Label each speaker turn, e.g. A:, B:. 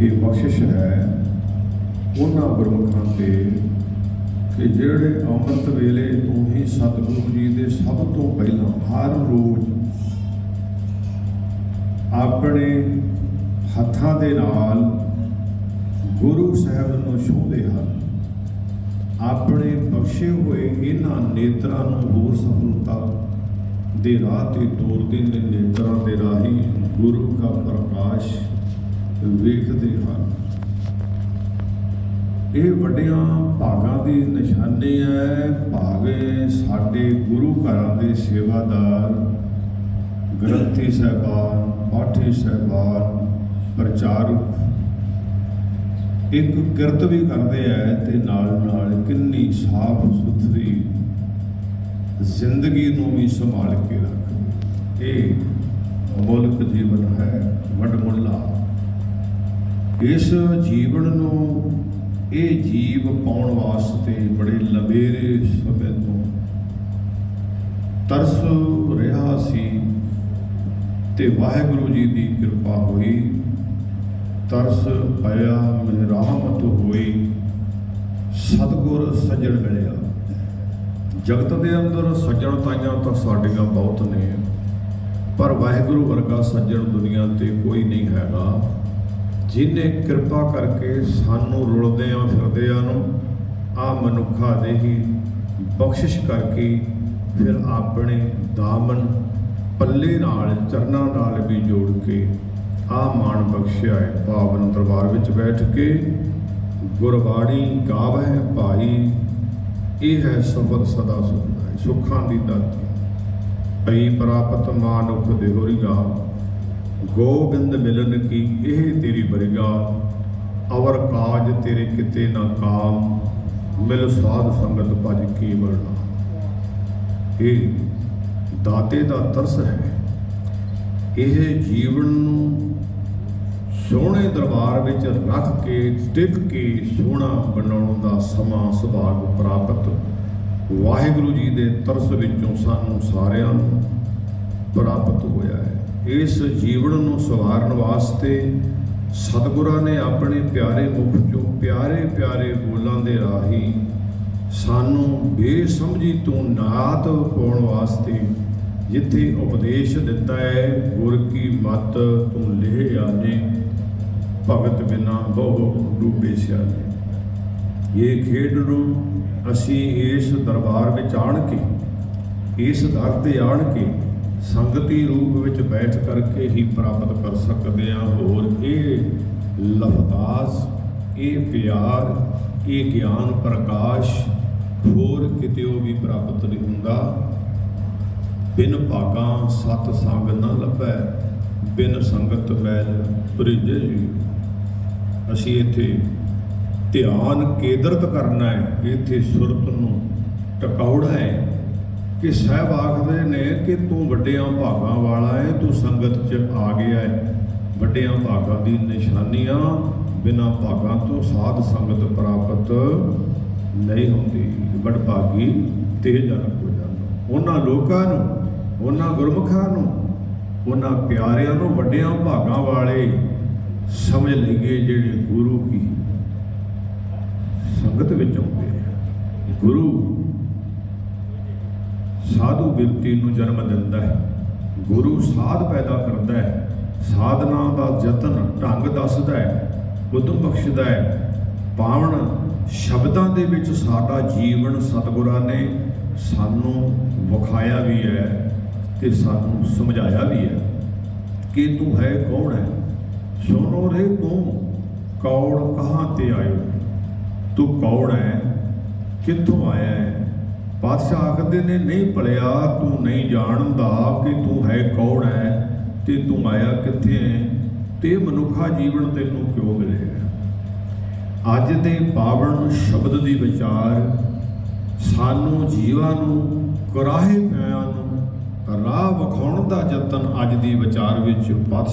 A: ਇਹ ਬਖਸ਼ਿਸ਼ ਹੈ ਉਹਨਾਂ ਗੁਰਮੁਖਾਂ ਤੇ ਕਿ ਜਿਹੜੇ ਅੰਮ੍ਰਿਤ ਵੇਲੇ ਤੋਂ ਹੀ ਸਤਿਗੁਰੂ ਜੀ ਦੇ ਸਭ ਤੋਂ ਪਹਿਲਾਂ ਹਰ ਰੋਜ਼ ਆਪਣੇ ਹੱਥਾਂ ਦੇ ਨਾਲ ਗੁਰੂ ਸਾਹਿਬ ਨੂੰ ਛੂਹਦੇ ਹਨ, ਆਪਣੇ ਬਖਸ਼ੇ ਹੋਏ ਇਹਨਾਂ ਨੇਤਰਾਂ ਨੂੰ ਹੋਰ ਸਫਲਤਾ ਦੇ ਰਾਹ ਤੇ ਤੋਰਦੇ ਨੇ ਨੇਤਰਾਂ ਦੇ ਰਾਹੀਂ ਗੁਰੂ ਦਾ ਪ੍ਰਕਾਸ਼ ਵੇਖਦੇ ਹਨ ਇਹ ਵੱਡਿਆਂ ਭਾਗਾਂ ਦੀ ਨਿਸ਼ਾਨੀ ਹੈ ਭਾਗੇ ਸਾਡੇ ਗੁਰੂ ਘਰਾਂ ਦੇ ਸੇਵਾਦਾਰ, ਗ੍ਰੰਥੀ ਸਾਹਿਬਾਨ, ਪਾਠੀ ਸਾਹਿਬਾਨ, ਪ੍ਰਚਾਰਕ ਇੱਕ ਕਿਰਤ ਵੀ ਕਰਦੇ ਐ ਤੇ ਨਾਲ ਨਾਲ ਕਿੰਨੀ ਸਾਫ਼ ਸੁਥਰੀ ਜ਼ਿੰਦਗੀ ਨੂੰ ਵੀ ਸੰਭਾਲ ਕੇ ਰੱਖਦੇ। ਇਹ ਮੁਲਕ ਜੀਵਨ ਹੈ ਵੱਡ ਵਡਮੁੱਲਾ ਇਸ ਜੀਵਨ ਨੂੰ ਇਹ ਜੀਵ ਪਾਉਣ ਵਾਸਤੇ ਬੜੇ ਲੰਬੇਰੇ ਸਮੇਂ ਤੋਂ ਤਰਸ ਰਿਹਾ ਸੀ ਤੇ ਵਾਹਿਗੁਰੂ ਜੀ ਦੀ ਕਿਰਪਾ ਹੋਈ। ਤਰਸ ਪਿਆ, ਮਿਹਰਾਮਤ ਹੋਈ। ਸਤਗੁਰ ਸੱਜਣ ਮਿਲਿਆ। ਜਗਤ ਦੇ ਅੰਦਰ ਸੱਜਣ ਤਾਈਆਂ ਤਾਂ ਸਾਡੀਆਂ ਬਹੁਤ ਨੇ, ਪਰ ਵਾਹਿਗੁਰੂ ਵਰਗਾ ਸੱਜਣ ਦੁਨੀਆ ਤੇ ਕੋਈ ਨਹੀਂ ਹੈਗਾ। ਜਿਨੇ ਕਿਰਪਾ ਕਰਕੇ ਸਾਨੂੰ ਰੁਲਦਿਆਂ ਫਿਰਦਿਆਂ ਨੂੰ ਆ ਮਨੁੱਖਾ ਦੇ ਹੀ ਬਖਸ਼ਿਸ਼ ਕਰਕੇ ਫਿਰ ਆਪਣੇ ਦਾਮਨ ਪੱਲੇ ਨਾਲ, ਚਰਨਾਂ ਨਾਲ ਵੀ ਜੋੜ ਕੇ ਆ ਮਾਣ ਬਖਸ਼ਿਆ ਹੈ। ਪਾਵਨ ਦਰਬਾਰ ਵਿੱਚ ਬੈਠ ਕੇ ਗੁਰਬਾਣੀ ਗਾਵੈ ਭਾਈ, ਇਹ ਹੈ ਸਬਦ ਸਦਾ ਸੁਣਦਾ ਹੈ। ਸੁੱਖਾਂ ਦੀ ਦਾਤੀ ਪਈ ਪ੍ਰਾਪਤ ਮਾਨੁਖ ਦੇਹੋਰੀਗਾ ਗੋਬਿੰਦ ਮਿਲਨ ਕੀ, ਇਹ ਤੇਰੀ ਬਰਿਗਾ ਅਵਰ ਕਾਜ ਤੇਰੇ ਕਿਤੇ ਨਾ ਕਾਮ, ਮਿਲ ਸਾਧ ਸੰਗਤ ਭਜ ਕੀ ਵਰਨਾ। ਇਹ ਦਾਤੇ ਦਾ ਤਰਸ ਹੈ। ਇਹ ਜੀਵਨ ਨੂੰ ਸੋਹਣੇ ਦਰਬਾਰ ਵਿੱਚ ਰੱਖ ਕੇ, ਟਿਕ ਕੇ ਸੋਹਣਾ ਬਣਾਉਣ ਦਾ ਸਮਾਂ ਸੁਭਾਗ ਪ੍ਰਾਪਤ। ਵਾਹਿਗੁਰੂ ਜੀ ਦੇ ਤਰਸ ਵਿੱਚੋਂ ਸਾਨੂੰ ਸਾਰਿਆਂ ਨੂੰ ਪ੍ਰਾਪਤ ਹੋਇਆ ਹੈ। ਇਸ ਜੀਵਨ ਨੂੰ ਸਵਾਰਨ ਵਾਸਤੇ ਸਤਿਗੁਰਾਂ ਨੇ ਆਪਣੇ ਪਿਆਰੇ ਮੁਖ ਚੋਂ ਪਿਆਰੇ ਪਿਆਰੇ ਬੋਲਾਂ ਦੇ ਰਾਹੀਂ ਸਾਨੂੰ ਬੇਸਮਝੀ ਤੋਂ ਨਾਤ ਪਾਉਣ ਵਾਸਤੇ ਜਿੱਥੇ ਉਪਦੇਸ਼ ਦਿੱਤਾ ਹੈ, ਗੁਰ ਕੀ ਮਤ ਤੂੰ ਲਿਹ ਆਨੇ, ਭਗਤ ਬਿਨਾ ਬਹੁ ਡੂਬੇ ਸਿਆਨੇ। ਇਹ ਖੇਡ ਨੂੰ ਅਸੀਂ ਇਸ ਦਰਬਾਰ ਵਿੱਚ ਆਣ ਕੇ, ਇਸ ਦਰ ਤੇ ਆਣ ਕੇ ਸੰਗਤੀ ਰੂਪ ਵਿੱਚ ਬੈਠ ਕਰਕੇ ਹੀ ਪ੍ਰਾਪਤ ਕਰ ਸਕਦੇ ਹਾਂ। ਹੋਰ ਇਹ ਲਫ਼ਜ਼ਾਂ ਇਹ ਪਿਆਰ, ਇਹ ਗਿਆਨ ਪ੍ਰਕਾਸ਼, ਹੋਰ ਕਿਤੇ ਵੀ ਪ੍ਰਾਪਤ ਨਹੀਂ ਹੁੰਦਾ। ਬਿਨ ਭਾਗਾਂ ਸਤ ਸੰਗ ਨਾ ਲੱਭੈ, ਬਿਨ ਸੰਗਤ ਮੈਲ ਪ੍ਰਿਜੇ ਜੀ। ਅਸੀਂ ਇੱਥੇ ਧਿਆਨ ਕੇਂਦਰਿਤ ਕਰਨਾ ਹੈ, ਇੱਥੇ ਸੁਰਤ ਨੂੰ ਟਿਕਾਉਣਾ ਹੈ। ਕਿ ਸਾਹਿਬ ਆਖਦੇ ਨੇ ਕਿ ਤੂੰ ਵੱਡਿਆਂ ਭਾਗਾਂ ਵਾਲਾ ਹੈ ਤੂੰ ਸੰਗਤ 'ਚ ਆ ਗਿਆ ਹੈ ਵੱਡਿਆਂ ਭਾਗਾਂ ਦੀ ਨਿਸ਼ਾਨੀਆਂ ਬਿਨਾਂ ਭਾਗਾਂ ਤੋਂ ਸਾਧ ਸੰਗਤ ਪ੍ਰਾਪਤ ਨਹੀਂ ਹੁੰਦੀ। ਵੱਡ ਭਾਗੀ ਤੇ ਜਨਮ ਹੋ ਜਾਂਦਾ। ਉਹਨਾਂ ਲੋਕਾਂ ਨੂੰ, ਉਹਨਾਂ ਗੁਰਮੁਖਾਂ ਨੂੰ, ਉਹਨਾਂ ਪਿਆਰਿਆਂ ਨੂੰ ਵੱਡਿਆਂ ਭਾਗਾਂ ਵਾਲੇ ਸਮਝ ਲਈਏ ਜਿਹੜੇ ਗੁਰੂ ਕੀ ਸੰਗਤ ਵਿੱਚ ਆਉਂਦੇ ਆ। ਗੁਰੂ ਸਾਧੂ ਬਿਰਤੀ ਨੂੰ ਜਨਮ ਦਿੰਦਾ ਹੈ। ਗੁਰੂ ਸਾਧ ਪੈਦਾ ਕਰਦਾ ਹੈ। ਸਾਧਨਾ ਦਾ ਯਤਨ ਢੰਗ ਦੱਸਦਾ ਹੈ, ਉਦਮ ਬਖਸ਼ਦਾ ਹੈ। ਪਾਵਨ ਸ਼ਬਦਾਂ ਦੇ ਵਿੱਚ ਸਾਡਾ ਜੀਵਨ ਸਤਿਗੁਰਾਂ ਨੇ ਸਾਨੂੰ ਵਿਖਾਇਆ ਵੀ ਹੈ ਤੇ ਸਾਨੂੰ ਸਮਝਾਇਆ ਵੀ ਹੈ। ਕਿ ਤੂੰ ਹੈ ਕੌਣ ਹੈ? ਸੁਣੋ ਰੇ ਤੂੰ, ਕੌਣ ਕਹਾਂ ਤੇ ਆਇਓ? ਤੂੰ ਕੌਣ ਹੈ? ਕਿੱਥੋਂ ਆਇਆ ਹੈ? ਪਾਤਸ਼ਾਹ ਆਖਦੇ ਨੇ, ਨਹੀਂ ਭਲਿਆ, ਤੂੰ ਨਹੀਂ ਜਾਣਦਾ ਕਿ ਤੂੰ ਹੈ ਕੌਣ ਹੈ ਤੇ ਤੂੰ ਆਇਆ ਕਿੱਥੇ ਹੈ ਤੇ ਮਨੁੱਖਾ ਜੀਵਨ ਤੈਨੂੰ ਕਿਉਂ ਮਿਲਿਆ? ਅੱਜ ਦੇ ਪਾਵਨ ਸ਼ਬਦ ਦੀ ਵਿਚਾਰ, ਸਾਨੂੰ ਜੀਵਾਂ ਨੂੰ, ਕੁਰਾਹੇ ਪਿਆਂ ਨੂੰ ਰਾਹ ਵਿਖਾਉਣ ਦਾ ਯਤਨ ਅੱਜ ਦੀ ਵਿਚਾਰ ਵਿੱਚ ਪਾਤਸ਼ਾਹ